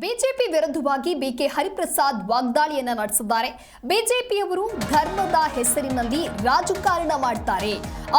BJP ವಿರುದ್ಧವಾಗಿ BK Hariprasad ವಾಗ್ದಾಳಿಯನ್ನ ನಡೆಸಿದ್ದಾರೆ. ಬಿಜೆಪಿಯವರು ಧರ್ಮದ ಹೆಸರಿನಲ್ಲಿ ರಾಜಕಾರಣ ಮಾಡ್ತಾರೆ.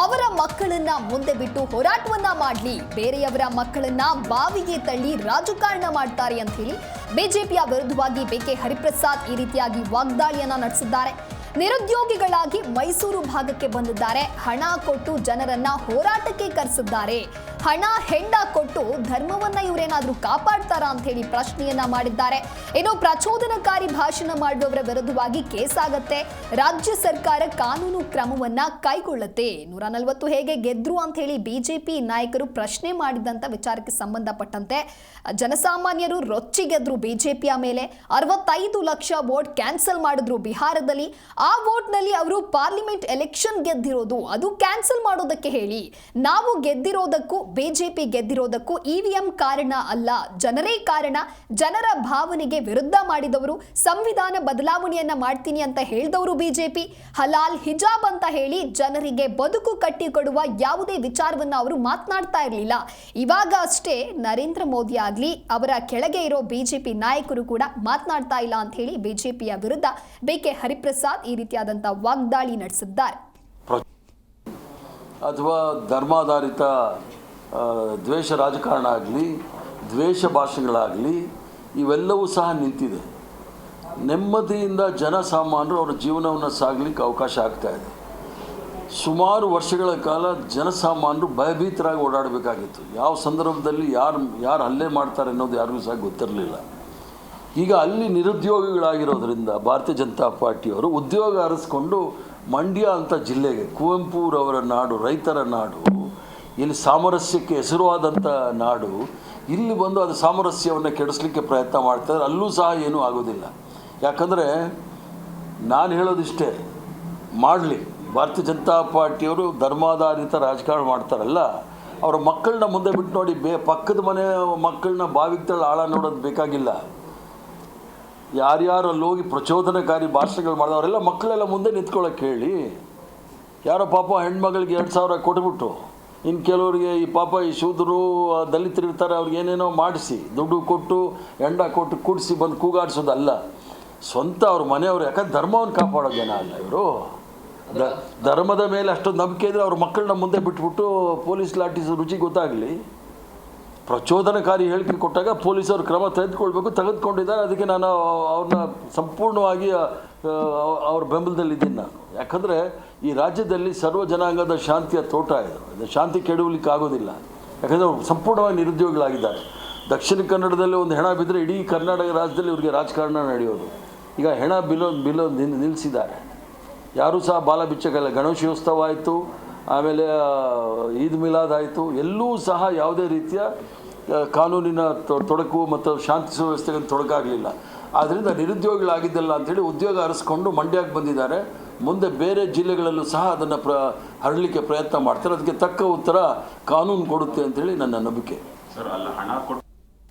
ಅವರ ಮಕ್ಕಳನ್ನ ಮುಂದೆ ಬಿಟ್ಟು ಹೋರಾಟವನ್ನ ಮಾಡಲಿ. ಬೇರೆಯವರ ಮಕ್ಕಳನ್ನ ಬಾವಿಗೆ ತಳ್ಳಿ ರಾಜಕಾರಣ ಮಾಡ್ತಾರೆ ಅಂತ ಹೇಳಿ ಬಿಜೆಪಿಯ ವಿರುದ್ಧವಾಗಿ ಬಿಕೆ ಹರಿಪ್ರಸಾದ್ ಈ ರೀತಿಯಾಗಿ ವಾಗ್ದಾಳಿಯನ್ನ ನಡೆಸಿದ್ದಾರೆ. ನಿರುದ್ಯೋಗಿಗಳಾಗಿ ಮೈಸೂರು ಭಾಗಕ್ಕೆ ಬಂದಿದ್ದಾರೆ. ಹಣ ಕೊಟ್ಟು ಜನರನ್ನ ಹೋರಾಟಕ್ಕೆ ಕರೆಸಿದ್ದಾರೆ. ಹಣ ಹೆಂಡ ಕೊಟ್ಟು ಧರ್ಮವನ್ನ ಇವರೇನಾದ್ರೂ ಕಾಪಾಡ್ತಾರಾ ಅಂತ ಹೇಳಿ ಪ್ರಶ್ನೆಯನ್ನ ಮಾಡಿದ್ದಾರೆ. ಇನ್ನು ಪ್ರಚೋದನಕಾರಿ ಭಾಷಣ ಮಾಡುವವರ ವಿರುದ್ಧವಾಗಿ ಕೇಸ್ ಆಗತ್ತೆ ರಾಜ್ಯ ಸರ್ಕಾರ ಕಾನೂನು ಕ್ರಮವನ್ನ ಕೈಗೊಳ್ಳುತ್ತೆ. ನೂರ ನಲವತ್ತು ಹೇಗೆ ಗೆದ್ರು ಅಂತ ಹೇಳಿ ಬಿಜೆಪಿ ನಾಯಕರು ಪ್ರಶ್ನೆ ಮಾಡಿದಂತ ವಿಚಾರಕ್ಕೆ ಸಂಬಂಧಪಟ್ಟಂತೆ ಜನಸಾಮಾನ್ಯರು ರೊಚ್ಚಿಗೆದ್ರು ಬಿಜೆಪಿಯ ಮೇಲೆ. ಅರವತ್ತೈದು ಲಕ್ಷ ವೋಟ್ ಕ್ಯಾನ್ಸಲ್ ಮಾಡಿದ್ರು ಬಿಹಾರದಲ್ಲಿ. ಆ ವೋಟ್ನಲ್ಲಿ ಅವರು ಪಾರ್ಲಿಮೆಂಟ್ ಎಲೆಕ್ಷನ್ ಗೆದ್ದಿರೋದು. ಅದು ಕ್ಯಾನ್ಸಲ್ ಮಾಡೋದಕ್ಕೆ ಹೇಳಿ. ನಾವು ಗೆದ್ದಿರೋದಕ್ಕೂ ಬಿಜೆಪಿ ಗೆದ್ದಿರೋದಕ್ಕೂ ಇವಿಎಂ ಕಾರಣ ಅಲ್ಲ. ಜನರೇ ಕಾರಣ. ಜನರ ಭಾವನೆಗೆ ವಿರುದ್ಧ ಮಾಡಿದವರು, ಸಂವಿಧಾನ ಬದಲಾವಣೆಯನ್ನ ಮಾಡ್ತೀನಿ ಅಂತ ಹೇಳಿದವರು ಬಿಜೆಪಿ. ಹಲಾಲ್ ಹಿಜಾಬ್ ಅಂತ ಹೇಳಿ ಜನರಿಗೆ ಬದುಕು ಕಟ್ಟಿಕೊಡುವ ಯಾವುದೇ ವಿಚಾರವನ್ನ ಅವರು ಮಾತನಾಡ್ತಾ ಇರಲಿಲ್ಲ. ಇವಾಗ ಅಷ್ಟೇ ನರೇಂದ್ರ ಮೋದಿ ಆಗ್ಲಿ, ಅವರ ಕೆಳಗೆ ಇರೋ ಬಿಜೆಪಿ ನಾಯಕರು ಕೂಡ ಮಾತನಾಡ್ತಾ ಇಲ್ಲ ಅಂತ ಹೇಳಿ ಬಿಜೆಪಿಯ ವಿರುದ್ಧ ಬಿಕೆ ಹರಿಪ್ರಸಾದ್ ಈ ರೀತಿಯಾದಂತಹ ವಾಗ್ದಾಳಿ ನಡೆಸಿದ್ದಾರೆ. ಅಥವಾ ಧರ್ಮಾಧಾರಿತ ದ್ವೇಷ ರಾಜಕಾರಣ ಆಗಲಿ, ದ್ವೇಷ ಭಾಷೆಗಳಾಗಲಿ, ಇವೆಲ್ಲವೂ ಸಹ ನಿಂತಿದೆ. ನೆಮ್ಮದಿಯಿಂದ ಜನಸಾಮಾನ್ಯರು ಅವರ ಜೀವನವನ್ನು ಸಾಗಲಿಕ್ಕೆ ಅವಕಾಶ ಆಗ್ತಾ ಇದೆ. ಸುಮಾರು ವರ್ಷಗಳ ಕಾಲ ಜನಸಾಮಾನ್ಯರು ಭಯಭೀತರಾಗಿ ಓಡಾಡಬೇಕಾಗಿತ್ತು. ಯಾವ ಸಂದರ್ಭದಲ್ಲಿ ಯಾರು ಯಾರು ಹಲ್ಲೆ ಮಾಡ್ತಾರೆ ಅನ್ನೋದು ಯಾರಿಗೂ ಸಹ ಗೊತ್ತಿರಲಿಲ್ಲ. ಈಗ ಅಲ್ಲಿ ನಿರುದ್ಯೋಗಿಗಳಾಗಿರೋದ್ರಿಂದ ಭಾರತೀಯ ಜನತಾ ಪಾರ್ಟಿಯವರು ಉದ್ಯೋಗ ಅರಸ್ಕೊಂಡು ಮಂಡ್ಯ ಅಂತ ಜಿಲ್ಲೆಗೆ, ಕುವೆಂಪುರವರ ನಾಡು, ರೈತರ ನಾಡು ಇಲ್ಲಿ ಸಾಮರಸ್ಯಕ್ಕೆ ಹೆಸರುವಾದಂಥ ನಾಡು, ಇಲ್ಲಿ ಬಂದು ಅದು ಸಾಮರಸ್ಯವನ್ನು ಕೆಡಿಸ್ಲಿಕ್ಕೆ ಪ್ರಯತ್ನ ಮಾಡ್ತಾರೆ ಅಲ್ಲೂ ಸಹ ಏನೂ ಆಗೋದಿಲ್ಲ. ಯಾಕಂದರೆ ನಾನು ಹೇಳೋದಿಷ್ಟೇ, ಮಾಡಲಿ. ಭಾರತೀಯ ಜನತಾ ಪಾರ್ಟಿಯವರು ಧರ್ಮಾಧಾರಿತ ರಾಜಕಾರಣ ಮಾಡ್ತಾರಲ್ಲ, ಅವರ ಮಕ್ಕಳನ್ನ ಮುಂದೆ ಬಿಟ್ಟು ನೋಡಿ ಬೇ, ಪಕ್ಕದ ಮನೆ ಮಕ್ಕಳನ್ನ ಬಾವಿಗೆ ಆಳ ನೋಡೋದು ಬೇಕಾಗಿಲ್ಲ. ಯಾರ್ಯಾರು ಅಲ್ಲಿ ಹೋಗಿ ಪ್ರಚೋದನಕಾರಿ ಭಾಷಣಗಳು ಮಾಡಿದವರೆಲ್ಲ ಮಕ್ಕಳೆಲ್ಲ ಮುಂದೆ ನಿಂತ್ಕೊಳ್ಳೋಕೆ ಹೇಳಿ, ಯಾರೋ ಪಾಪ ಹೆಣ್ಮಗಳಿಗೆ ಎರಡು ಸಾವಿರ ಕೊಟ್ಬಿಟ್ಟು ಇನ್ನು ಕೆಲವರಿಗೆ ಈ ಪಾಪ ಈ ಶೂದ್ರರು ದಲಿತರಿರ್ತಾರೆ ಅವ್ರಿಗೆ ಏನೇನೋ ಮಾಡಿಸಿ, ದುಡ್ಡು ಕೊಟ್ಟು, ಎಂಡ ಕೊಟ್ಟು ಕೂಡಿಸಿ ಬಂದು ಕೂಗಾಡಿಸೋದಲ್ಲ. ಸ್ವಂತ ಅವ್ರ ಮನೆಯವರು, ಯಾಕಂದ್ರೆ ಧರ್ಮವನ್ನು ಕಾಪಾಡೋ ಜನ ಅಲ್ಲ ಇವರು. ಧರ್ಮದ ಮೇಲೆ ಅಷ್ಟೊಂದು ನಂಬಿಕೆ ಇದ್ದರೆ ಅವ್ರ ಮಕ್ಕಳನ್ನ ಮುಂದೆ ಬಿಟ್ಬಿಟ್ಟು ಪೊಲೀಸ್ ಲಾಟೀಸ್ ರುಚಿ ಗೊತ್ತಾಗಲಿ. ಪ್ರಚೋದನಕಾರಿ ಹೇಳಿಕೆ ಕೊಟ್ಟಾಗ ಪೊಲೀಸರು ಕ್ರಮ ತೆಗೆದುಕೊಳ್ಬೇಕು, ತೆಗೆದುಕೊಂಡಿದ್ದಾರೆ. ಅದಕ್ಕೆ ನಾನು ಅವ್ರನ್ನ ಸಂಪೂರ್ಣವಾಗಿ ಅವ್ರ ಬೆಂಬಲದಲ್ಲಿದ್ದೀನಿ ನಾನು. ಯಾಕಂದರೆ ಈ ರಾಜ್ಯದಲ್ಲಿ ಸರ್ವ ಜನಾಂಗದ ಶಾಂತಿಯ ತೋಟ ಇದು. ಶಾಂತಿ ಕೆಡುವಲಿಕ್ಕೆ ಆಗೋದಿಲ್ಲ. ಯಾಕಂದರೆ ಅವ್ರು ಸಂಪೂರ್ಣವಾಗಿ ನಿರುದ್ಯೋಗಿಗಳಾಗಿದ್ದಾರೆ. ದಕ್ಷಿಣ ಕನ್ನಡದಲ್ಲಿ ಒಂದು ಹೆಣ ಬಿದ್ದರೆ ಇಡೀ ಕರ್ನಾಟಕ ರಾಜ್ಯದಲ್ಲಿ ಇವ್ರಿಗೆ ರಾಜಕಾರಣ ನಡೆಯೋದು. ಈಗ ಹೆಣ ಬಿಲೋ ಬಿಲೋ ನಿಲ್ ನಿಲ್ಲಿಸಿದ್ದಾರೆ ಯಾರೂ ಸಹ ಬಾಲ ಬಿಚ್ಚಗಲ್ಲ ಗಣೇಶೋತ್ಸವ ಆಯಿತು. ಆಮೇಲೆ ಈದ್ ಮಿಲಾದ್ ಆಯಿತು. ಎಲ್ಲೂ ಸಹ ಯಾವುದೇ ರೀತಿಯ ಕಾನೂನಿನ ತೊಡಕು ಮತ್ತು ಶಾಂತಿ ಸುವ್ಯವಸ್ಥೆಗೆ ತೊಡಕಾಗಲಿಲ್ಲ. ಆದ್ದರಿಂದ ನಿರುದ್ಯೋಗಿಗಳಾಗಿದ್ದಲ್ಲ ಅಂಥೇಳಿ ಉದ್ಯೋಗ ಅರಸ್ಕೊಂಡು ಮಂಡ್ಯಕ್ಕೆ ಬಂದಿದ್ದಾರೆ. ಮುಂದೆ ಬೇರೆ ಜಿಲ್ಲೆಗಳಲ್ಲೂ ಸಹ ಅದನ್ನು ಪ್ರ, ಹರಡಲಿಕ್ಕೆ ಪ್ರಯತ್ನ ಮಾಡ್ತಾರೆ. ಅದಕ್ಕೆ ತಕ್ಕ ಉತ್ತರ ಕಾನೂನು ಕೊಡುತ್ತೆ ಅಂತೇಳಿ ನನ್ನ ನಂಬಿಕೆ. ಸರ್, ಅಲ್ಲ ಹಣ ಕೊಟ್ಟು